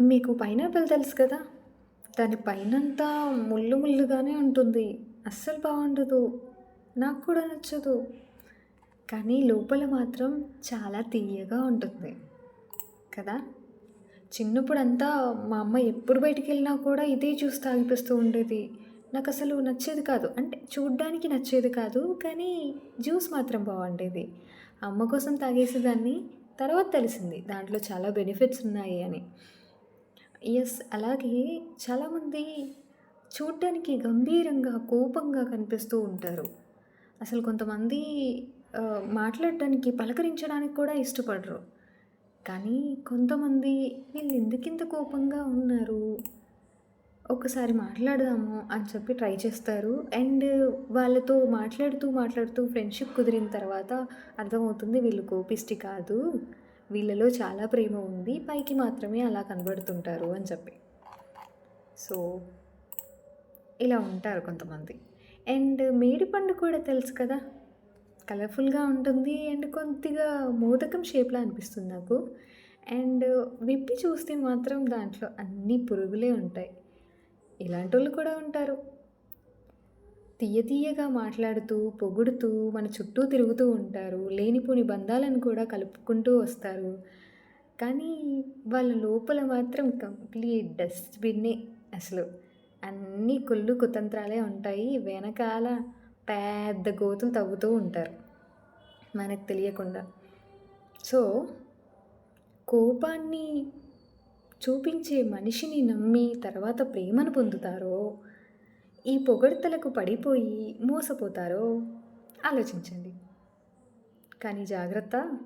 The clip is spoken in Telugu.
మీకు పైనాపిల్ తెలుసు కదా? దాని పైనంతా ముళ్ళు ముళ్ళుగానే ఉంటుంది. అస్సలు బాగుండదు. నాకు కూడా నచ్చదు. కానీ లోపల మాత్రం చాలా తీయగా ఉంటుంది. కదా? చిన్నప్పుడంతా మా అమ్మ ఎప్పుడు బయటికి వెళ్ళినా కూడా ఇదే జ్యూస్ తాగిపిస్తూ ఉండేది. నాకు అసలు నచ్చేది కాదు. అంటే చూడ్డానికి నచ్చేది కాదు కానీ జ్యూస్ మాత్రం బాగుండేది. అమ్మ కోసం తాగేసేదాన్ని తర్వాత తెలిసింది దాంట్లో చాలా బెనిఫిట్స్ ఉన్నాయి అని. ఎస్ అలాగే చాలామంది చూడ్డానికి గంభీరంగా కోపంగా కనిపిస్తూ ఉంటారు. అసలు కొంతమంది మాట్లాడటానికి మాట్లాడడానికి పలకరించడానికి కూడా ఇష్టపడరు. కానీ కొంతమంది వీళ్ళు ఎందుకింత కోపంగా ఉన్నారు? ఒకసారి మాట్లాడదాము అని చెప్పి ట్రై చేస్తారు. అండ్ వాళ్ళతో మాట్లాడుతూ మాట్లాడుతూ ఫ్రెండ్షిప్ కుదిరిన తర్వాత అర్థమవుతుంది వీళ్ళు కోపిష్టి కాదు. వీళ్ళలో చాలా ప్రేమ ఉంది పైకి మాత్రమే అలా కనబడుతుంటారు అని చెప్పి. సో ఇలా ఉంటారు కొంతమంది. అండ్ మేడిపండు కూడా తెలుసు కదా? కలర్ఫుల్గా ఉంటుంది అండ్ కొద్దిగా మోదకం షేప్లా అనిపిస్తుంది నాకు. అండ్ విప్పి చూస్తే మాత్రం దాంట్లో అన్ని పురుగులే ఉంటాయి. ఇలాంటి వాళ్ళు కూడా ఉంటారు. తీయ తీయగా మాట్లాడుతూ పొగుడుతూ మన చుట్టూ తిరుగుతూ ఉంటారు. లేనిపోని బంధాలను కూడా కలుపుకుంటూ వస్తారు. కానీ వాళ్ళ లోపల మాత్రం కంప్లీట్ డస్ట్బిన్నే అసలు. అన్ని కుళ్ళు కుతంత్రాలే ఉంటాయి. వెనకాల పెద్ద గోతులు తవ్వుతూ ఉంటారు. మనకు తెలియకుండా. సో కోపాన్ని చూపించే మనిషిని నమ్మి తర్వాత ప్రేమను పొందుతారో ఈ పొగడ్తలకు పడిపోయి మోసపోతారో ఆలోచించండి. కానీ జాగ్రత్త